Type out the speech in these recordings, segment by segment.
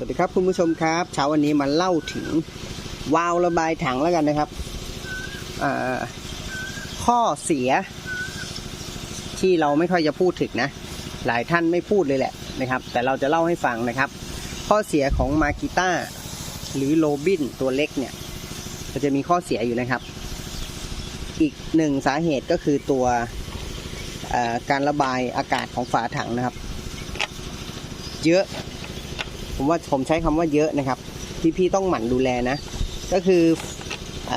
สวัสดีครับคุณผู้ชมครับ เช้าวันนี้มาเล่าถึงวาล์วระบายถังแล้วกันนะครับ ข้อเสีย ที่เราไม่ค่อยจะพูดถึงนะ หลายท่านไม่พูดเลยแหละนะครับ แต่เราจะเล่าให้ฟังนะครับ ข้อเสียของมากิต้าหรือโรบินตัวเล็กเนี่ยก็จะมีข้อเสียอยู่นะครับ อีกหนึ่งสาเหตุก็คือตัวการระบายอากาศของฝาถังนะครับ เยอะ ผมว่าผมใช้คำว่าเยอะนะครับ พี่ๆต้องหมั่นดูแลนะ ก็คืออ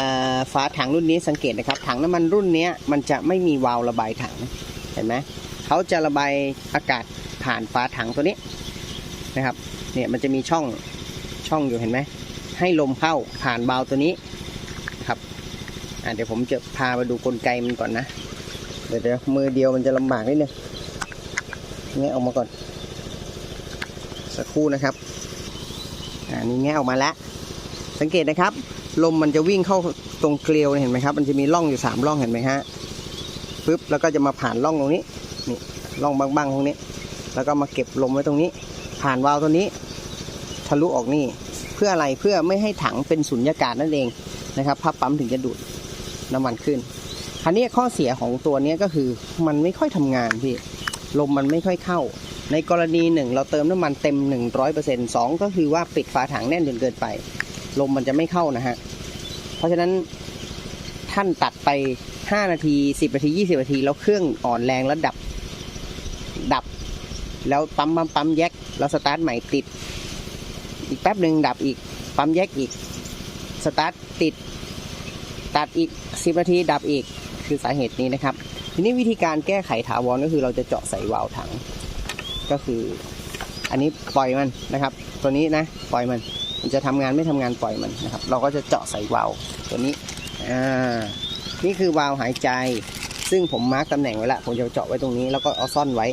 ฝาถังรุ่นนี้สังเกตนะครับ ถังน้ำมันรุ่นนี้มันจะไม่มีวาล์วระบายถังเห็นไหมเขาจะระบายอากาศผ่านฝาถังตัวนี้นะครับเนี่ยมันจะมีช่องช่องอยู่เห็นไหมให้ลมเข้าผ่านวาล์วตัวนี้ครับเดี๋ยวผมจะพามาดูกลไกมันก่อนนะเดี๋ยวมือเดียวมันจะลำบากนิดนึงเงี้ยออกมาก่อน สักครู่นะครับอ่านี่แง่ออกมาแล้ว สังเกตนะครับ ลมมันจะวิ่งเข้าตรงเกลียวเห็นไหมครับ มันจะมีร่องอยู่สามร่องเห็นไหมฮะปึ๊บแล้วก็จะมาผ่านร่องตรงนี้นี่ร่องบางๆตรงนี้ แล้วก็มาเก็บลมไว้ตรงนี้ ผ่านวาล์วตัวนี้ ทะลุออกนี่เพื่ออะไรเพื่อไม่ให้ถังเป็นสุญญากาศนั่นเองนะครับภาพปั๊มถึงจะดูดน้ำมันขึ้นคราวนี้ข้อเสียของตัวนี้ก็คือมันไม่ค่อยทำงานพี่ลมมันไม่ค่อยเข้า ในกรณีหนึ่งเราเติมน้ำมันเต็ม 100%สองก็คือว่าปิดฝาถังแน่นจนเกินไป ลมมันจะไม่เข้านะฮะ เพราะฉะนั้นท่านตัดไป 5 นาที 10 นาที 20 นาที แล้วเครื่องอ่อนแรงแล้วดับ ดับ แล้วปั๊มปั๊มปั๊มแยกแล้วสตาร์ทใหม่ติด อีกแป๊บหนึ่งดับอีก ปั๊มแยกอีก สตาร์ทติด ตัดอีก 10 นาที ดับอีก คือสาเหตุนี้นะครับ ทีนี้วิธีการแก้ไขถาวรก็คือเราจะเจาะใส่วาล์วถัง ก็คือ อันนี้ปล่อยมันนะครับ ตัวนี้นะปล่อยมัน มันจะทำงานไม่ทำงานปล่อยมันนะครับ เราก็จะเจาะใส่วาล์วตัวนี้อ่านี่คือวาล์วหายใจ ซึ่งผมมาร์กตำแหน่งไว้ละผมจะเจาะไว้ตรงนี้ แล้วก็เอาซ่อนไว้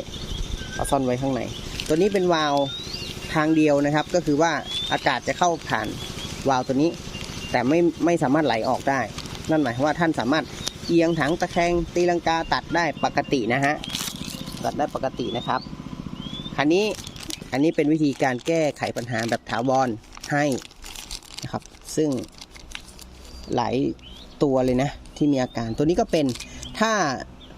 เอาซ่อนไว้ข้างในตัวนี้เป็นวาล์วทางเดียวนะครับ ก็คือว่าอากาศจะเข้าผ่านวาล์วตัวนี้ แต่ไม่ไม่สามารถไหลออกได้ นั่นหมายความว่าท่านสามารถเอียงถังตะแคงตีลังกาตัดได้ปกตินะฮะตัดได้ปกตินะครับ คันนี้อันนี้เป็นวิธีการแก้ไขปัญหาแบบถาวรให้นะครับ ซึ่งหลายตัวเลยนะ ที่มีอาการตัวนี้ก็เป็นถ้า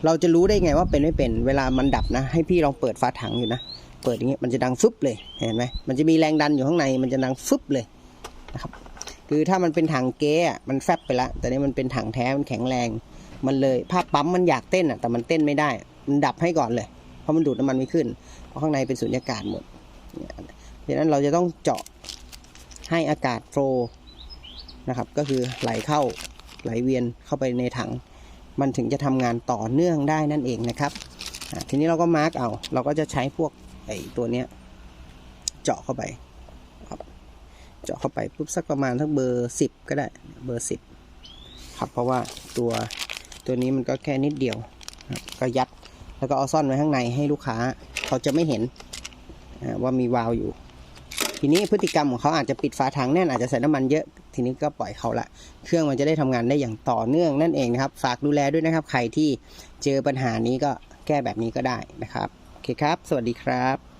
เราจะรู้ได้ไงว่าเป็นไม่เป็น เวลามันดับนะ ให้พี่ลองเปิดฝาถังอยู่นะ เปิดอย่างเงี้ยมันจะดังฟึบเลยเห็นไหมมันจะมีแรงดันอยู่ข้างในมันจะดังฟึบเลยนะครับคือถ้ามันเป็นถังเก๊อะมันแฟบไปละแต่นี่มันเป็นถังแท้มันแข็งแรง มันเลยภาพปั๊มมันอยากเต้นอะแต่มันเต้นไม่ได้ มันดับให้ก่อนเลย ราะมันดูดน้ำมันไม่ขึ้น เพราะข้างในเป็นสุญญากาศหมด เพราะฉะนั้นเราจะต้องเจาะให้อากาศโฟลว์นะครับ ก็คือไหลเข้าไหลเวียนเข้าไปในถัง มันถึงจะทำงานต่อเนื่องได้นั่นเองนะครับทีนี้เราก็มาร์กเอา เราก็จะใช้พวกไอ้ตัวเนี้ยเจาะเข้าไปครับเจาะเข้าไปปุ๊บสักประมาณทั้งเบอร์สิบก็ได้เบอร์สิบครับเพราะว่าตัวตัวนี้มันก็แค่นิดเดียว ก็ยัด แล้วก็เอาซ่อนไว้ข้างในให้ลูกค้า เขาจะไม่เห็นว่ามีวาล์วอยู่ ทีนี้พฤติกรรมของเขาอาจจะปิดฝาถังแน่นอาจจะใส่น้ำมันเยอะ ทีนี้ก็ปล่อยเขาละ เครื่องมันจะได้ทำงานได้อย่างต่อเนื่องนั่นเองนะครับ ฝากดูแลด้วยนะครับ ใครที่เจอปัญหานี้ก็แก้แบบนี้ก็ได้นะครับ โอเคครับ สวัสดีครับ